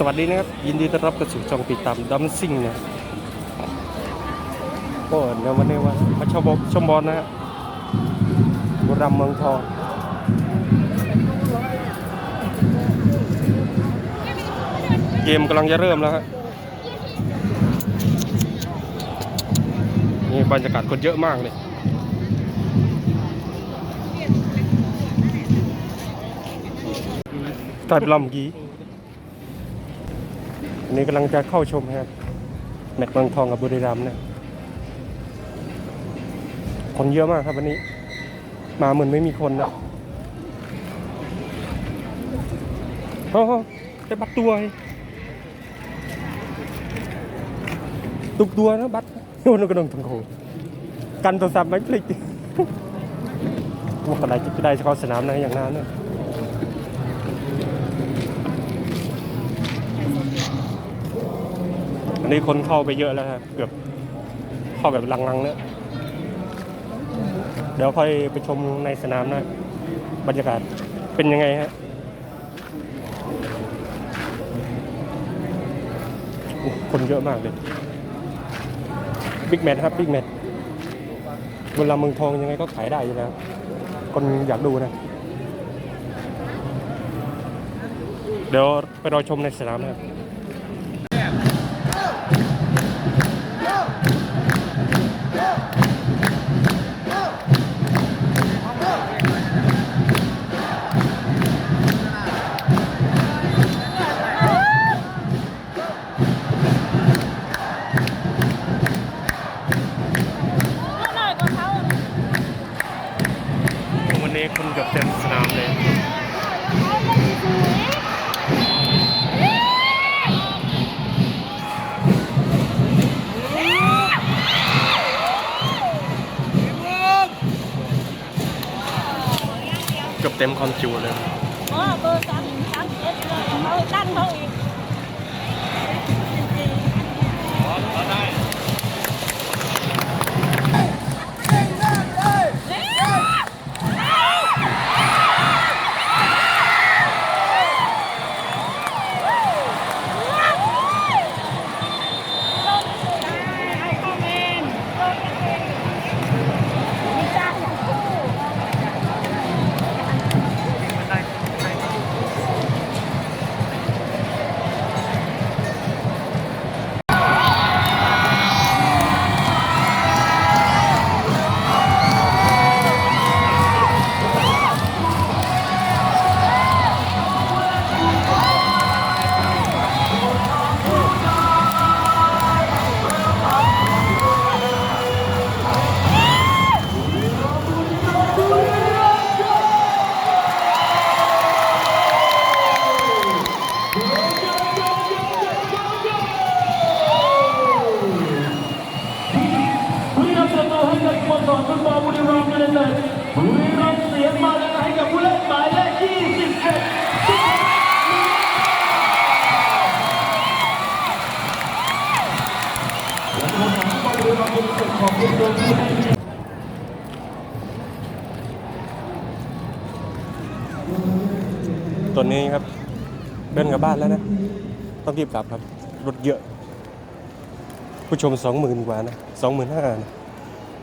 สวัสดีนะครับ ยินดีต้อนรับเข้าสู่ช่องติดตามดัมซิ่งนะโอ้เดี๋ยววันนี้ว่ามาชมบอลชมบอลนะฮะบุรีรัมย์เมืองทองเกมกำลังจะเริ่มแล้วฮะนี่บรรยากาศคนเยอะมากเลยตัดลำกี้ อันนี้กำลังจะเข้าชมครับแมตช์เมืองทองกับบุรีรัมย์นะคนเยอะมากครับวันนี้ มาเหมือนไม่มีคนนะโอ้โหได้บัตรตัวตุกตัวนะบัตรโยนกระดงตังโคกันโทรศัพท์ไม่พลิกว่าอะไรจะได้เข้าสนามนะอย่างนั้นนะ อันนี้คนเข้าไปเยอะแล้วครับเกือบเข้าแบบลังๆเนี่ยเดี๋ยวค่อยไปชมในสนามนะบรรยากาศเป็นยังไงฮะคนเยอะมากเลยบิ๊กแมทครับบิ๊กแมทเวลาเมืองทองยังไงก็ขายได้อยู่แล้วคนอยากดูนะ เดี๋ยวไปรอชมในสนามนะครับ เต็มความจุเลยอ๋อเบอร์สามสามเอ็ดเลยเขาตั้งเขาอีกจริงๆ รัมย์เสียมาแล้วให้กับผู้เล่นหมายเลข21ตัวนี้ครับ เดินกลับบ้านแล้วนะ ต้องรีบกลับครับ รถเยอะ ผู้ชมสองหมื่นกว่านะสองหมื่นห้านะ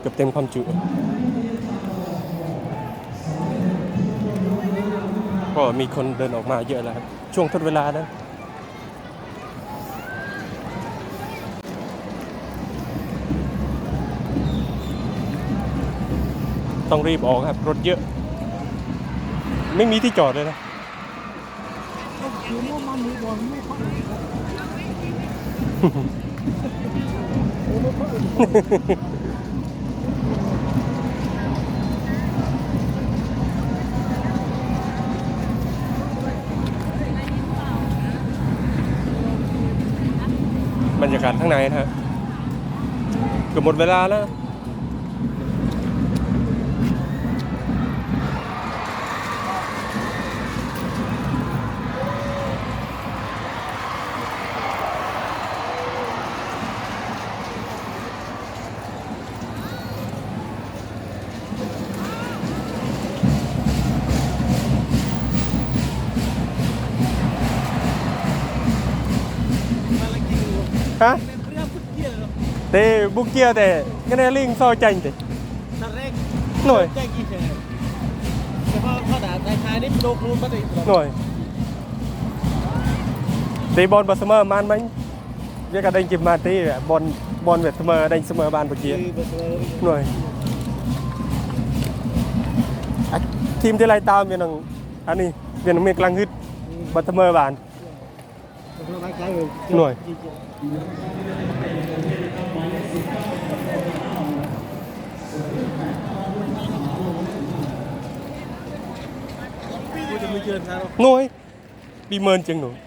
เกือบเต็มความจุ ก็มีคนเดินออกมาเยอะแล้วครับ ช่วงทดเวลานะต้องรีบออกครับ รถเยอะ ไม่มีที่จอดเลยนะ บรรยากาศข้างในนะฮะเกือบหมดเวลาแล้ว ยนี่โดนรูมมาติ nổi thì bon bờ summer man bánh với cả đánh chìm ma tí bon bon việt summer đánh summer ban bờ คื kia อเบอร์เซอร์ nổi à, team ที่ไล่ตามเป็นนังอันนี้เป็นนังเมกลังฮึดบัตเทอร์บานเราตั้งใจเลยหน่วย ngôi, bị mơn chừng nữa.